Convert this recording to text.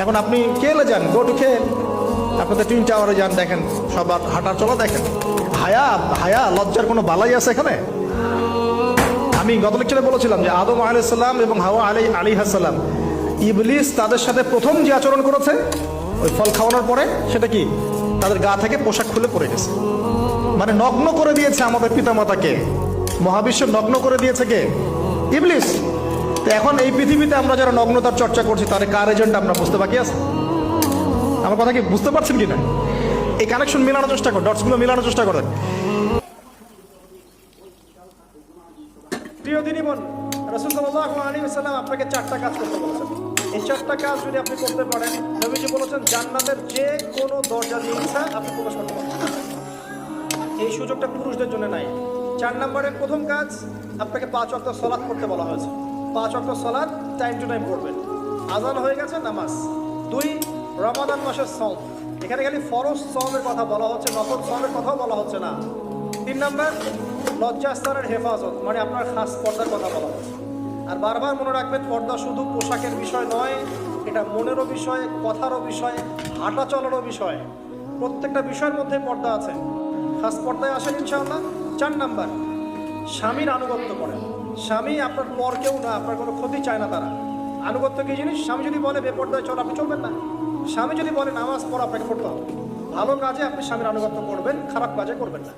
এখন আপনি কেলে যান গো টু খেল। আপনাদের টুইন টাওয়ারে যান, দেখেন সবার হাঁটার চলা দেখেন। হায়া হায়া, লজ্জার কোনো বালাই আছে এখানে? আমি গত লেকচারে বলেছিলাম যে আদম আলাইসাল্লাম এবং হাওয়া আলী আলী হাসাল্লাম ইবলিস তাদের সাথে প্রথম যে আচরণ করেছে, ওই ফল খাওয়ানোর পরে, সেটা কি? তাদের গা থেকে পোশাক খুলে পড়ে গেছে। মানে নগ্ন করে দিয়েছে আমাদের পিতামাতাকে। মহাবিশ্ব নগ্ন করে দিয়েছে কে? ইবলিস। তো এখন এই পৃথিবীতে আমরা যারা নগ্নতার চর্চা করছি তার কার এজেন্ট আমরা বুঝতে বাকি আছে? আমার কথা কি বুঝতে পারছেন কি না এই কানেকশন মেলানোর চেষ্টা করেন ডটসগুলো মেলানোর চেষ্টা করেন প্রিয় দিনী বোন, রসুল সাল্লাহ আলী সাল্লাম আপনাকে চারটা কাজ করতে বলেছেন। এই চারটা কাজ যদি আপনি করতে পারেন, নবীজি বলেছেন, জান্নাতের যে কোনো দরজা দিয়ে ইচ্ছা আপনি প্রবেশ করতে পারবেন। এই সুযোগটা পুরুষদের জন্য নাই। চার নম্বরের প্রথম কাজ, আপনাকে পাঁচ অক্ট সলাৎ করতে বলা হয়েছে। পাঁচ অক্ট সলাৎ টাইম টু টাইম করবেন। আজান হয়ে গেছে, নামাজ। দুই, রমাদান মাসের সম এখানে খালি ফরজ সমের কথা বলা হচ্ছে নকল সমের কথাও বলা হচ্ছে না। তিন নম্বর, লজ্জাস্থানের হেফাজত মানে আপনার খাস পর্দার কথা বলা হচ্ছে। আর বারবার মনে রাখবেন, পর্দা শুধু পোশাকের বিষয় নয়, এটা মনেরও বিষয়, কথারও বিষয়, হাঁটা চলারও বিষয়। প্রত্যেকটা বিষয়ের মধ্যে পর্দা আছে। খাস পর্দায় আসেন ইনশাআল্লাহ। চার নাম্বার, স্বামীর আনুগত্য করেন। স্বামী আপনার পর কেউ না, আপনার কোনো ক্ষতি চায় না তারা। আনুগত্য কি জিনিস? স্বামী যদি বলে, বেপর্দায় চল, আপনি চলবেন না। স্বামী যদি বলে, নামাজ পড়া, আপনাকে পড়তে হবে। ভালো কাজে আপনি স্বামীর আনুগত্য করবেন, খারাপ কাজে করবেন না।